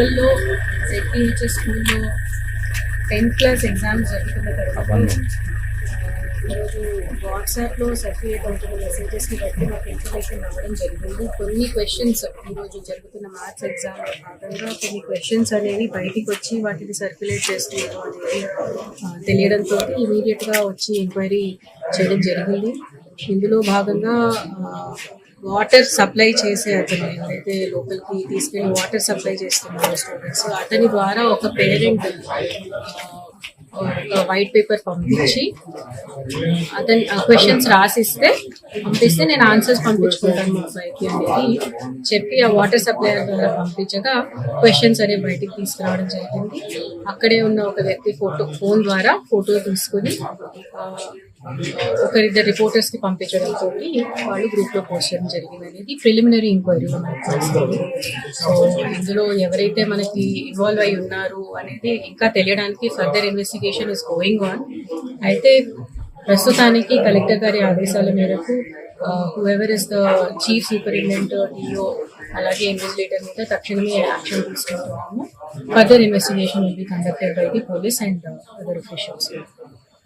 లోకల్లో జెడ్పీహెచ్ఎస్ స్కూల్లో tenth class exams జరుగుతున్న తర్వాత ఈరోజు వాట్సాప్లో సర్క్యులేట్ అవుతున్న మెసేజెస్ని బట్టి మాకు ఇన్ఫర్మేషన్ రావడం జరిగింది. కొన్ని క్వశ్చన్స్ ఈరోజు జరుగుతున్న మ్యాథ్స్ ఎగ్జామ్ భాగంగా కొన్ని క్వశ్చన్స్ అనేవి బయటికి వచ్చి వాటిని సర్క్యులేట్ చేస్తున్నారు అనేది తెలియడంతో ఇమీడియట్గా వచ్చి ఎంక్వైరీ చేయడం జరిగింది. ఇందులో భాగంగా వాటర్ సప్లై చేసే అతను ఎవరైతే లోపలికి తీసుకెళ్ళి వాటర్ సప్లై చేస్తున్నాడు స్టూడెంట్స్ అతని ద్వారా ఒక పేరెంట్ వైట్ పేపర్ పంపించి అతని క్వశ్చన్స్ రాసిస్తే పంపిస్తే నేను ఆన్సర్స్ పంపించుకుంటాను మా అనేది. చెప్పి ఆ వాటర్ సప్లై ద్వారా పంపించగా క్వశ్చన్స్ అనేవి బయటికి తీసుకురావడం జరిగింది. అక్కడే ఉన్న ఒక వ్యక్తి ఫోటో ఫోన్ ద్వారా ఫోటో తీసుకుని ఒకరిద్దరు రిపోర్టర్స్కి పంపించడం తోటి వాళ్ళు గ్రూప్లో పోస్ట్ చేయడం జరిగింది అనేది. ప్రిలిమినరీ ఇంక్వైరీ సో ఇందులో ఎవరైతే మనకి ఇన్వాల్వ్ అయి ఉన్నారు అనేది ఇంకా తెలియడానికి further investigation is going on అయితే ప్రస్తుతానికి కలెక్టర్ గారి ఆదేశాల మేరకు whoever is the chief superintendent DO అలాగే ఇన్వెస్టిగేటర్ మీద తక్షణమే యాక్షన్ తీసుకుంటున్నాము. Further investigation will be conducted by the police and other officials